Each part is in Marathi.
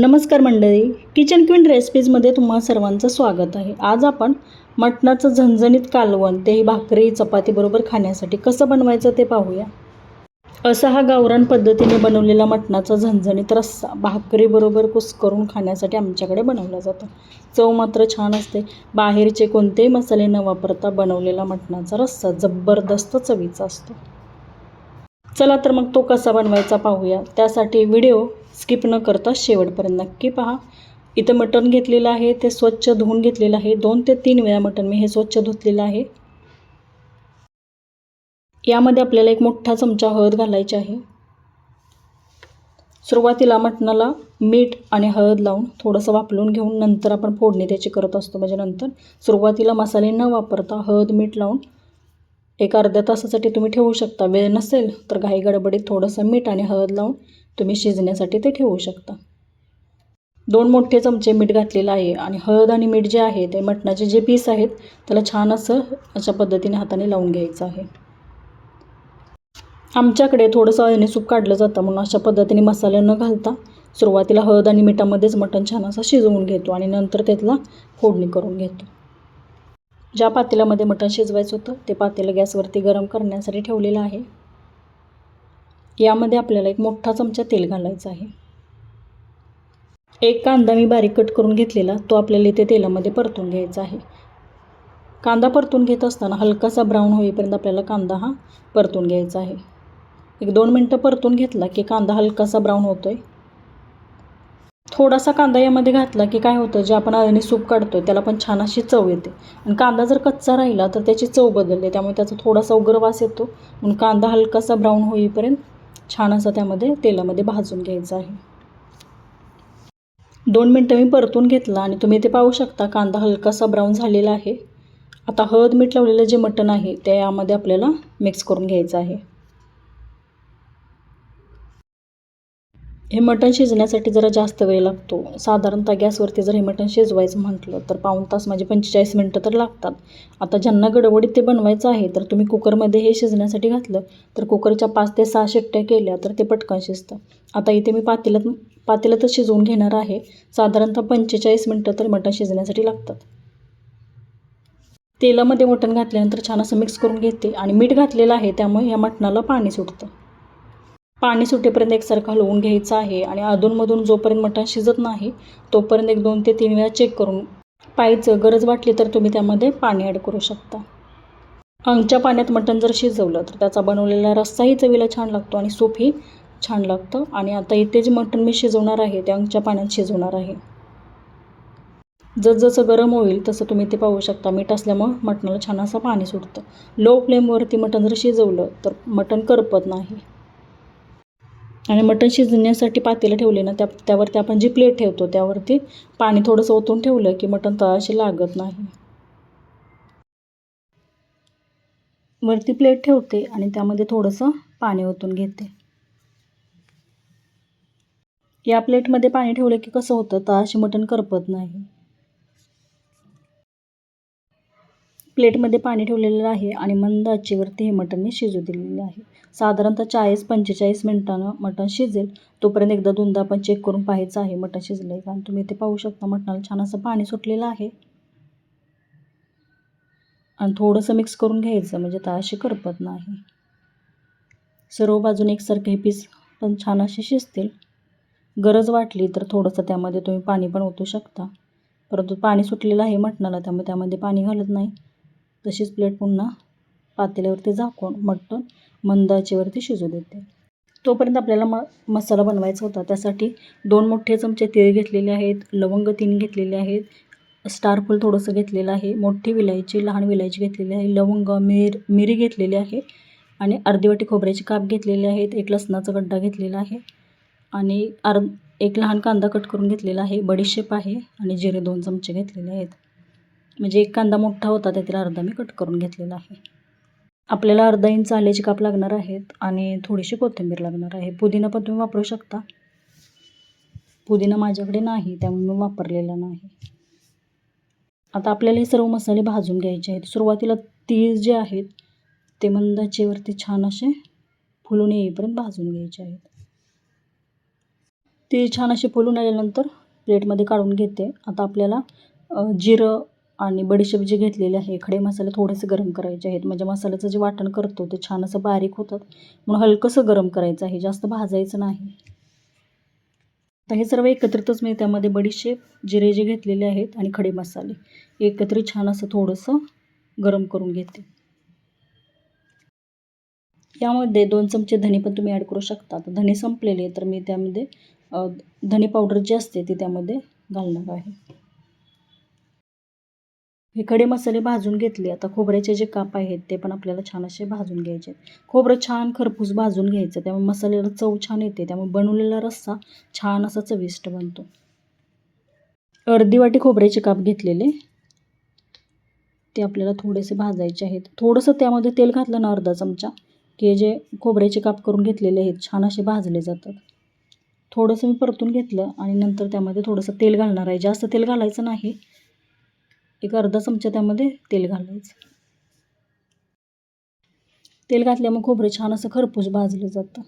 नमस्कार मंडळी. किचन क्वीन रेसिपीजमध्ये तुम्हा सर्वांचं स्वागत आहे. आज आपण मटणाचं झणझणीत कालवण तेही भाकरी चपातीबरोबर खाण्यासाठी कसं बनवायचं ते पाहूया. असा हा गावरान पद्धतीने बनवलेला मटणाचा झणझणीत रस्सा भाकरीबरोबर कुस्करून खाण्यासाठी आमच्याकडे बनवला जातो. चव मात्र छान असते. बाहेरचे कोणतेही मसाले न वापरता बनवलेला मटणाचा रस्सा जबरदस्त चवीचा असतो. चला तर मग तो कसा बनवायचा पाहूया. त्यासाठी व्हिडिओ स्किप न करता शेवटपर्यंत नक्की पहा. इथं मटण घेतलेलं आहे ते स्वच्छ धुवून घेतलेलं आहे. दोन ते तीन वेळा मटण मी हे स्वच्छ धुतलेलं आहे. यामध्ये आपल्याला एक मोठा चमचा हळद घालायची आहे. सुरुवातीला मटणाला मीठ आणि हळद लावून थोडंसं वापरून घेऊन नंतर आपण फोडणी त्याची करत असतो. म्हणजे नंतर सुरुवातीला मसाले न वापरता हळद मीठ लावून एक अर्ध्या तासासाठी तुम्ही ठेवू शकता. वेळ नसेल तर घाई गडबडीत थोडंसं मीठ आणि हळद लावून तुम्ही शिजण्यासाठी ते ठेवू शकता. दोन मोठे चमचे मीठ घातलेलं आहे आणि हळद आणि मीठ जे आहे ते मटणाचे जे पीस आहेत त्याला छान असं अशा पद्धतीने हाताने लावून घ्यायचं आहे. आमच्याकडे थोडंसं अळणी सूप काढलं जातं म्हणून अशा पद्धतीने मसाले न घालता सुरुवातीला हळद आणि मिठामध्येच मटण छान असं शिजवून घेतो आणि नंतर त्यातला फोडणी करून घेतो. ज्या पातेल्यामध्ये मटण शिजवायचं होतं ते पातेलं गॅसवरती गरम करण्यासाठी ठेवलेलं आहे. यामध्ये आपल्याला एक मोठा चमचा तेल घालायचं आहे. एक कांदा मी बारीक कट करून घेतलेला तो आपल्याला इथे तेलामध्ये परतून घ्यायचा आहे. कांदा परतून घेत असताना हलकासा ब्राऊन होईपर्यंत आपल्याला कांदा हा परतून घ्यायचा आहे. एक दोन मिनटं परतून घेतला की कांदा हलकासा ब्राऊन होतो आहे थोडासा कांदा यामध्ये घातला की काय होतं जे आपण अळणी सूप काढतो त्याला पण छान अशी चव येते. आणि कांदा जर कच्चा राहिला तर त्याची चव बदलते. त्यामुळे त्याचा थोडासा उग्र वास येतो. म्हणून कांदा हलकासा ब्राऊन होईपर्यंत छान असा त्यामध्ये तेलामध्ये भाजून घ्यायचा आहे. दोन मिनटं मी परतून घेतला आणि तुम्ही ते पाहू शकता कांदा हलकासा ब्राऊन झालेला आहे. आता हळद मीठ लावलेलं जे मटण आहे ते यामध्ये आपल्याला मिक्स करून घ्यायचं आहे. हे मटण शिजण्यासाठी जरा जास्त वेळ लागतो. साधारणतः गॅसवरती जर हे मटण शिजवायचं म्हटलं तर पाऊण तास म्हणजे पंचेचाळीस मिनटं तर लागतात. आता ज्यांना गडबडीत ते बनवायचं आहे तर तुम्ही कुकरमध्ये हे शिजण्यासाठी घातलं तर कुकरच्या पाच ते सहा शिट्ट्या केल्या तर ते पटकन शिजतं. आता इथे मी पातेल्यात पातेल्यातच शिजवून घेणार आहे. साधारणतः पंचेचाळीस मिनटं तर मटण शिजण्यासाठी लागतात. तेलामध्ये मटण घातल्यानंतर छान असं मिक्स करून घेते आणि मीठ घातलेलं आहे त्यामुळे या मटणाला पाणी सुटतं. पाणी सुटेपर्यंत एकसारखं हलवून घ्यायचं आहे आणि अधूनमधून जोपर्यंत मटण शिजत नाही तोपर्यंत एक दोन ते तीन वेळा चेक करून पाहायचं. गरज वाटली तर तुम्ही त्यामध्ये पाणी ॲड करू शकता. अंगच्या पाण्यात मटण जर शिजवलं तर त्याचा बनवलेला रस्साही चवीला छान लागतो आणि सूपही छान लागतं. आणि आता इथे जे मटण मी शिजवणार आहे ते अंगच्या पाण्यात शिजवणार आहे. जसजसं गरम होईल तसं तुम्ही ते पाहू शकता. मीठ असल्यामुळं मटणाला छान असं पाणी सुटतं. लो फ्लेमवरती मटण जर शिजवलं तर मटण करपत नाही. आणि मटण शिजण्यासाठी पातेलं ठेवले ना त्या त्यावरती आपण जी प्लेट ठेवतो त्यावरती पाणी थोडंसं ओतून ठेवलं की मटण तळाशी लागत नाही. वरती प्लेट ठेवते आणि त्यामध्ये थोडंसं पाणी ओतून घेते. या प्लेटमध्ये पाणी ठेवलं की कसं होतं? तळाशी मटण करपत नाही. प्लेटमध्ये पाणी ठेवलेलं आहे आणि मंद आचेवरती हे मटण मी शिजू दिलेलं आहे. साधारणतः चाळीस पंचेचाळीस मिनटानं मटण शिजेल. तोपर्यंत एकदा दोनदा आपण चेक करून पाहायचं आहे मटण शिजलं आहे कारण तुम्ही ते पाहू शकता मटणाला छान असं पाणी सुटलेलं आहे. आणि थोडंसं मिक्स करून घ्यायचं म्हणजे तळाशी करपत नाही. सर्व बाजूने एकसारखे हे पीस पण छान असे शिजतील. गरज वाटली तर थोडंसं त्यामध्ये तुम्ही पाणी पण ओतू शकता. परंतु पाणी सुटलेलं आहे मटणाला त्यामुळे त्यामध्ये पाणी घालत नाही. तशीच प्लेट पुन्हा पातेल्यावरती झाकून मटण मंद आचेवरती शिजू देते. तोपर्यंत आपल्याला म मसाला बनवायचा होता. त्यासाठी दोन मोठे चमचे तीळ घेतलेले आहेत लवंग तीन घेतलेले आहेत स्टारफुल थोडंसं घेतलेलं आहे मोठी विलायची लहान विलायची घेतलेली आहे लवंग मिर मिरी घेतलेली आहे आणि अर्धी वाटी खोबऱ्याचे काप घेतलेले आहेत एक लसणाचा गड्डा घेतलेला आहे आणि अर् एक लहान कांदा कट करून घेतलेला आहे बडीशेप आहे आणि जिरे दोन चमचे घेतलेले आहेत. म्हणजे एक कांदा मोठा होता त्यातील अर्धा मी कट करून घेतलेला आहे. आपल्याला अर्धा इंच आल्याचे काप लागणार आहेत आणि थोडीशी कोथिंबीर लागणार आहे. पुदिना पण तुम्ही वापरू शकता. पुदिना माझ्याकडे नाही त्यामुळे मी वापरलेला नाही. आता आपल्याला हे सर्व मसाले भाजून घ्यायचे आहेत. सुरुवातीला तीळ जे आहेत ते मंदाचेवरती छान असे फुलून येईपर्यंत भाजून घ्यायचे आहेत. ती छान असे फुलून आल्यानंतर प्लेटमध्ये काढून घेते. आता आपल्याला जिरं आणि बडीशेप जे घेतलेले आहे खडे मसाले थोडेसे गरम करायचे आहेत. म्हणजे मसाल्याचं जे वाटण करतो ते छान असं बारीक होतात म्हणून हलकंसं गरम करायचं आहे जास्त भाजायचं नाही. आता हे सर्व एकत्रितच मी त्यामध्ये बडीशेप जिरे जे घेतलेले आहेत आणि खडे मसाले. एकत्रित छान असं थोडंसं गरम करून घेते. यामध्ये दोन चमचे धणे पण तुम्ही ॲड करू शकता. तर धणे संपलेले तर मी त्यामध्ये धने धणे पावडर जी असते ती त्यामध्ये घालणार आहे. हे खडे मसाले भाजून घेतले. आता खोबऱ्याचे जे काप आहेत ते पण आपल्याला छान असे भाजून घ्यायचे खोबरं छान खरपूस भाजून घ्यायचं त्यामुळे मसाल्याला चव छान येते. त्यामुळे बनवलेला रस्सा छान असा चविष्ट बनतो. अर्धी वाटी खोबऱ्याचे काप घेतलेले. ते आपल्याला थोडेसे भाजायचे आहेत. थोडंसं त्यामध्ये तेल घातलं ना अर्धा चमचा की जे खोबऱ्याचे काप करून घेतलेले आहेत छान असे भाजले जातात. थोडंसं मी परतून घेतलं आणि नंतर त्यामध्ये थोडंसं तेल घालणार आहे. जास्त तेल घालायचं नाही. एक अर्धा चमचा त्यामध्ये तेल घालायचं. तेल घातल्यामुळे खोबरं छान असं खरपूस भाजलं जातं.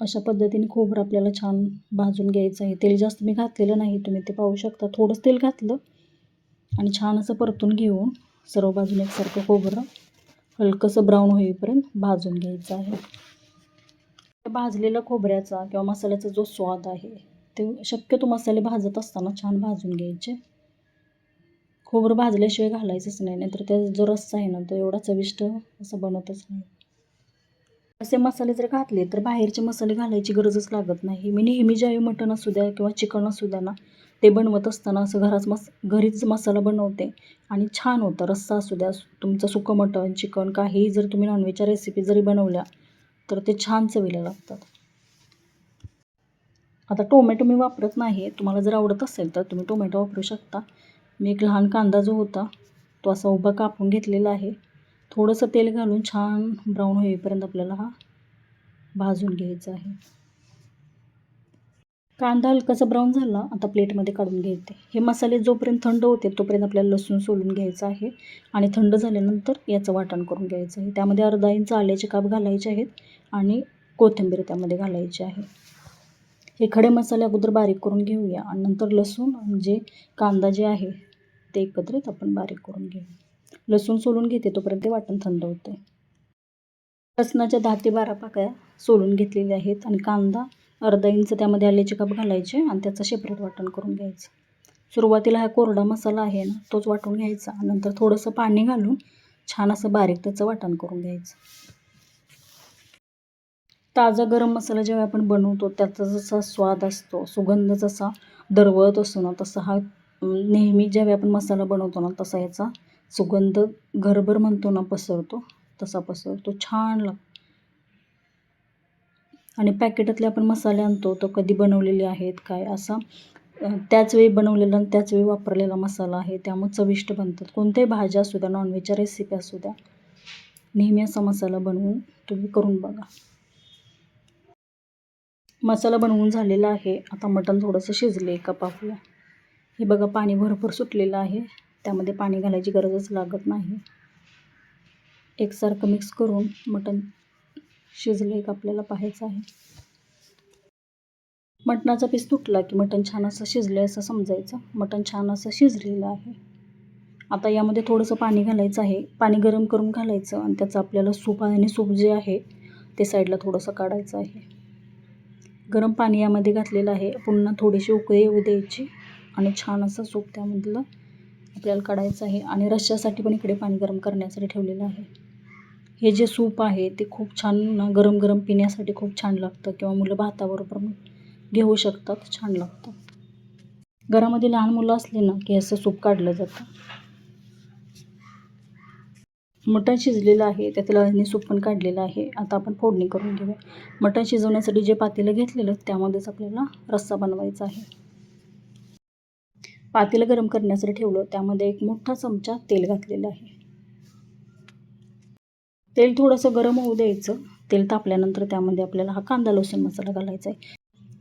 अशा पद्धतीने खोबरं आपल्याला छान भाजून घ्यायचं आहे. तेल जास्त मी घातलेलं नाही तुम्ही ते पाहू शकता. थोडंच तेल घातलं आणि छान असं परतून घेऊन सर्व बाजूने एकसारखं खोबरं हलकंसं ब्राऊन होईपर्यंत भाजून घ्यायचं आहे. भाजलेला खोबऱ्याचा किंवा मसाल्याचा जो स्वाद आहे ते शक्यतो मसाले भाजत असताना छान भाजून घ्यायचे. खोबरं भाजल्याशिवाय घालायचंच नाही नाहीतर त्याचा जो रस्सा आहे ना तो एवढा चविष्ट असं बनतच नाही. असे मसाले जर घातले तर बाहेरचे मसाले घालायची गरजच लागत नाही. मी नेहमी ज्यावेळी मटण असू द्या किंवा चिकन असू द्या ना ते बनवत असताना असं घराच मस घरीच मसाला बनवते. आणि छान होतं रस्सा असू द्या तुमचं सुकं मटण चिकन काही जर तुम्ही नॉनव्हेजच्या रेसिपी जरी बनवल्या तर ते छान चवीला लागतात. आता टोमॅटो मी वापरत नाही तुम्हाला जर आवडत असेल तर तुम्ही टोमॅटो वापरू शकता. मी एक लहान कांदा जो होता तो असा उभा कापून घेतलेला आहे. थोडंसं तेल घालून छान ब्राऊन होईपर्यंत आपल्याला हा भाजून घ्यायचा आहे. कांदा हलकासा ब्राऊन झाला आता प्लेटमध्ये काढून घ्यायचे. हे मसाले जोपर्यंत थंड होते तोपर्यंत आपल्याला लसूण सोलून घ्यायचं आहे आणि थंड झाल्यानंतर याचं वाटण करून घ्यायचं आहे. त्यामध्ये अर्धा इंच आल्याचे काप घालायचे आहेत आणि कोथिंबीर त्यामध्ये घालायची आहे. हे खडे मसाले अगोदर बारीक करून घेऊया आणि नंतर लसूण म्हणजे कांदा जे आहे ते एकत्रित आपण बारीक करून घेऊ. लसूण सोलून घेते तोपर्यंत ते वाटण थंड होते लसणाच्या दहा ते बारा पाकळ्या सोलून घेतलेल्या आहेत आणि कांदा अर्धा इंच त्यामध्ये आल्याचे काप घालायचे आणि त्याचं शेपरेट वाटण करून घ्यायचं. सुरुवातीला हा कोरडा मसाला आहे ना तोच वाटून घ्यायचा नंतर थोडंसं पाणी घालून छान असं बारीक त्याचं वाटण करून घ्यायचं. ताजा गरम मसाला जेव्हा आपण बनवतो त्याचा जसा स्वाद असतो सुगंध जसा दरवळत असतो ना तसा हा नेहमी ज्यावेळी आपण मसाला बनवतो ना तसा याचा सुगंध घरभर म्हणतो ना पसरतो. तसा पसरतो. छान लागतो आणि पॅकेटातले आपण मसाले आणतो तो कधी बनवलेले आहेत काय असा त्याच वेळी बनवलेला आणि त्याच वेळी वापरलेला मसाला आहे. त्यामुळे चविष्ट बनतात. कोणत्याही भाज्या असू द्या नॉनव्हेजच्या रेसिपी असू द्या नेहमी असा मसाला बनवून तुम्ही करून बघा. मसाला बनवून झालेला आहे. आता मटण थोडंसं शिजले एका पापला हे बघा पाणी भरपूर सुटलेलं आहे. त्यामध्ये पाणी घालायची गरजच लागत नाही. एकसारखं मिक्स करून मटण शिजलं एक आपल्याला पाहायचं आहे. मटणाचा पीस तुटला की मटण छान असं शिजलं असं समजायचं. मटण छान असं शिजलेलं आहे. आता यामध्ये थोडंसं पाणी घालायचं आहे. पाणी गरम करून घालायचं आणि त्याचं आपल्याला सूप आणि सूप जे आहे ते साईडला थोडंसं काढायचं आहे. गरम पाणी यामध्ये घातलेलं आहे. पुन्हा थोडीशी उकळी येऊ द्यायची. आणि छान असं सूप त्यामधलं आपल्याला काढायचं आहे. आणि रश्श्यासाठी पण इकडे पाणी गरम करण्यासाठी ठेवलेलं आहे. हे जे सूप आहे ते खूप छान ना गरम गरम पिण्यासाठी खूप छान लागतं किंवा मुलं भाताबरोबर घेऊ शकतात छान लागतं. घरामध्ये लहान मुलं असली ना की असं सूप काढलं जातं. मटण शिजलेलं आहे त्यातलं अळणी सूप पण काढलेलं आहे. आता आपण फोडणी करून घेऊया. मटण शिजवण्यासाठी जे पातेलं घेतलेलं त्यामध्येच आपल्याला रस्सा बनवायचा आहे. पातेलं गरम करण्यासाठी ठेवलं. त्यामध्ये एक मोठा चमचा तेल घातलेलं आहे. तेल थोडंसं गरम होऊ द्यायचं. तेल तापल्यानंतर त्यामध्ये आपल्याला हा कांदा लसूण मसाला घालायचा आहे.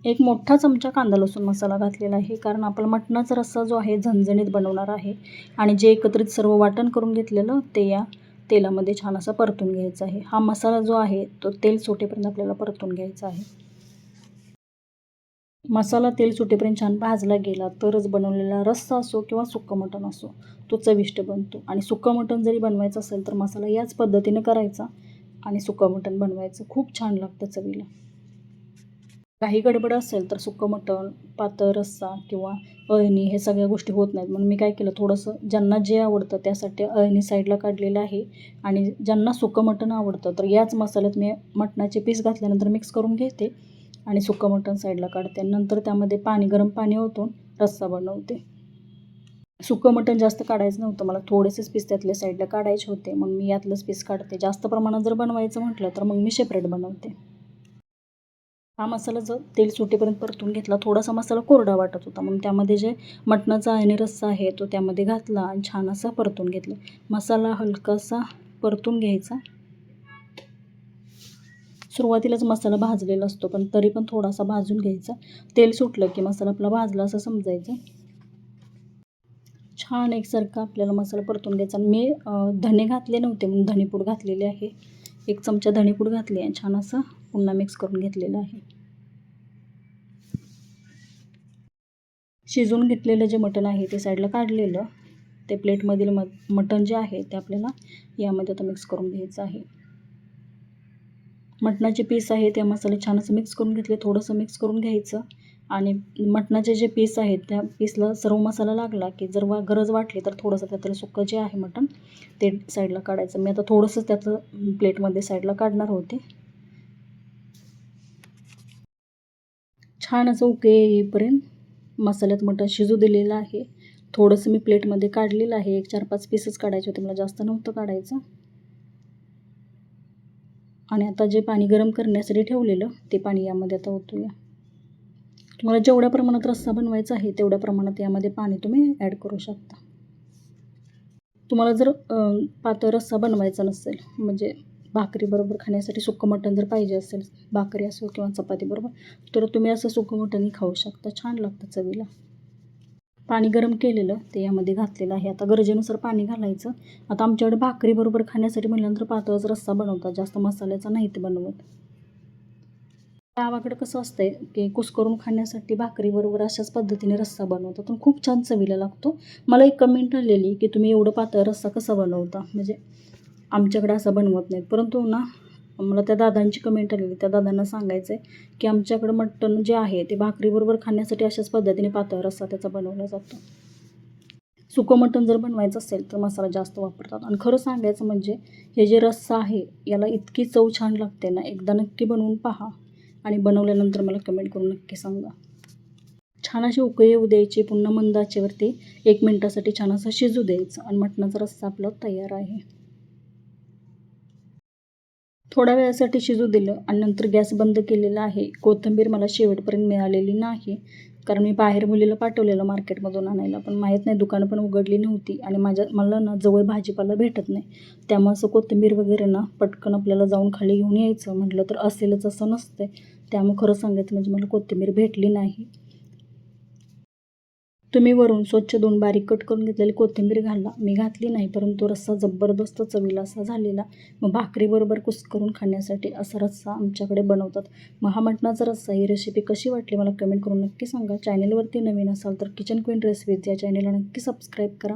एक मोठा चमचा कांदा लसूण मसाला घातलेला आहे. कारण आपला मटणाचा रस्सा जो आहे झणझणीत बनवणार आहे. आणि जे एकत्रित सर्व वाटण करून घेतलेलं ते या तेलामध्ये छान असा परतून घ्यायचा आहे. हा मसाला जो आहे तो तेल सोटेपर्यंत आपल्याला परतून घ्यायचा आहे. मसाला तेल सुटेपर्यंत छान भाजला गेला तरच बनवलेला रस्सा असो किंवा सुक्कं मटण असो तो चविष्ट बनतो. आणि सुक्कं मटण जरी बनवायचं असेल तर मसाला याच पद्धतीने करायचा आणि सुक्कं मटण बनवायचं. खूप छान लागतं चवीला. काही गडबड असेल तर सुक्कं मटण पातळ रस्सा किंवा अळणी हे सगळ्या गोष्टी होत नाहीत. म्हणून मी काय केलं थोडंसं ज्यांना जे आवडतं त्यासाठी अळणी साईडला काढलेलं आहे. आणि ज्यांना सुकं मटण आवडतं तर याच मसाल्यात मी मटणाचे पीस घातल्यानंतर मिक्स करून घेते. आणि सुक्कं मटण साईडला काढते. नंतर त्यामध्ये पाणी गरम पाणी होतो. रस्सा बनवते. सुकं मटण जास्त काढायचं नव्हतं. मला थोडेसेच पीस त्यातले साईडला काढायचे होते. मग मी यातलंच पीस काढते. जास्त प्रमाणात जर बनवायचं म्हटलं तर मग मी सेपरेट बनवते. हा मसाला जर तेल सुटेपर्यंत परतून घेतला थोडासा मसाला कोरडा वाटत होता. मग त्यामध्ये जे मटणाचा आणि रस्सा आहे तो त्यामध्ये घातला आणि छान असा परतून घेतला. मसाला हलकासा परतून घ्यायचा. सुरुवातीलाच मसाला भाजलेला असतो पण तरी पण थोडासा भाजून घ्यायचा. तेल सुटलं की मसाला आपला भाजला असं समजायचं. छान एकसारखा आपल्याला मसाला परतून घ्यायचा. मी धणे घातले नव्हते म्हणून धणेपूड घातलेले आहे. एक चमचा धणेपूड घातली आहे छान असं पुन्हा मिक्स करून घेतलेलं आहे. शिजवून घेतलेलं जे मटण आहे ते साईडला काढलेलं. ते प्लेटमधील म मटण जे आहे ते आपल्याला यामध्ये आता मिक्स करून घ्यायचं आहे. मटणाचे पीस आहे ते मसाले छान असं मिक्स करून घेतले थोडंसं मिक्स करून घ्यायचं. आणि मटणाचे जे पीस आहेत त्या पीसला सर्व मसाला लागला की जर वा गरज वाटली तर थोडंसं त्यातलं सुक्कं जे आहे मटण ते साईडला काढायचं. मी आता थोडंसं त्यातलं प्लेटमध्ये साईडला काढणार होते. छान असं उके येईपर्यंत मसाल्यात मटण शिजू दिलेलं आहे. थोडंसं मी प्लेटमध्ये काढलेलं आहे. एक चार पाच पीसच काढायचे होते मला जास्त नव्हतं काढायचं. आणि आता जे पाणी गरम करण्यासाठी ठेवलेलं ते पाणी यामध्ये आता ओतूया. तुम्हाला जेवढ्या प्रमाणात रस्सा बनवायचा आहे तेवढ्या प्रमाणात यामध्ये पाणी तुम्ही ॲड करू शकता. तुम्हाला जर पातळ रस्सा बनवायचा नसेल म्हणजे भाकरीबरोबर खाण्यासाठी सुकं मटण जर पाहिजे असेल भाकरी असो किंवा चपातीबरोबर तर तुम्ही असं सुक्कं मटणही खाऊ शकता. छान लागतं चवीला. पाणी गरम केलेलं ते यामध्ये घातलेलं आहे. आता गरजेनुसार पाणी घालायचं. आता आमच्याकडे भाकरीबरोबर खाण्यासाठी म्हटल्यानंतर पातळच रस्सा बनवतात. जास्त मसाल्याचा नाही ते बनवत. गावाकडे कसं असतंय की कुस्करून खाण्यासाठी भाकरीबरोबर अशाच पद्धतीने रस्सा बनवतात. पण खूप छान चवीला लागतो. मला एक कमेंट आलेली की तुम्ही एवढं पातळ रस्सा कसा बनवता? म्हणजे आमच्याकडे असा बनवत नाहीत. परंतु ना मला त्या दादांची कमेंट आलेली. त्या दादांना सांगायचं आहे की आमच्याकडं मटण जे आहे ते भाकरीबरोबर खाण्यासाठी अशाच पद्धतीने पातळ रस्सा त्याचा बनवला जातो. सुकं मटण जर बनवायचं असेल तर मसाला जास्त वापरतात. आणि खरं सांगायचं म्हणजे हे जे रस्सा आहे याला इतकी चव छान लागते ना एकदा नक्की बनवून पहा. आणि बनवल्यानंतर मला कमेंट करून नक्की सांगा. छान अशी उकळी येऊ द्यायची पुन्हा मंद आचेवरती एक मिनटासाठी छान असं शिजू द्यायचं. आणि मटणाचा रस्सा आपला तयार आहे. थोड्या वेळासाठी शिजू दिलं आणि नंतर गॅस बंद केलेला आहे. कोथिंबीर मला शेवटपर्यंत मिळालेली नाही. कारण मी बाहेर मुलीला पाठवलेलं मार्केटमधून आणायला. पण माहीत नाही दुकानं पण उघडली नव्हती आणि माझ्या मला ना जवळ भाजीपाला भेटत नाही. त्यामुळे असं कोथिंबीर वगैरे ना पटकन आपल्याला जाऊन खाली घेऊन यायचं. म्हटलं तर असेलच असं नसतं त्यामुळे खरं सांगायचं म्हणजे मला कोथिंबीर भेटली नाही. तुम्ही वरून स्वच्छ दोन बारीक कट करून घेतलेली कोथिंबीर घाला मी घातली नाही परंतु रस्सा जबरदस्त चवीला असा झालेला. मग भाकरीबरोबर कुस्करून खाण्यासाठी असा रस्सा आमच्याकडे बनवतात. मग हा मटणाचा रस्सा ही रेसिपी कशी वाटली मला कमेंट करून नक्की सांगा. चॅनेलवरती नवीन असाल तर किचन क्वीन रेसिपीज या चॅनेलला नक्की सबस्क्राईब करा.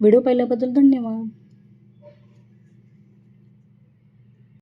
व्हिडिओ पाहिल्याबद्दल धन्यवाद.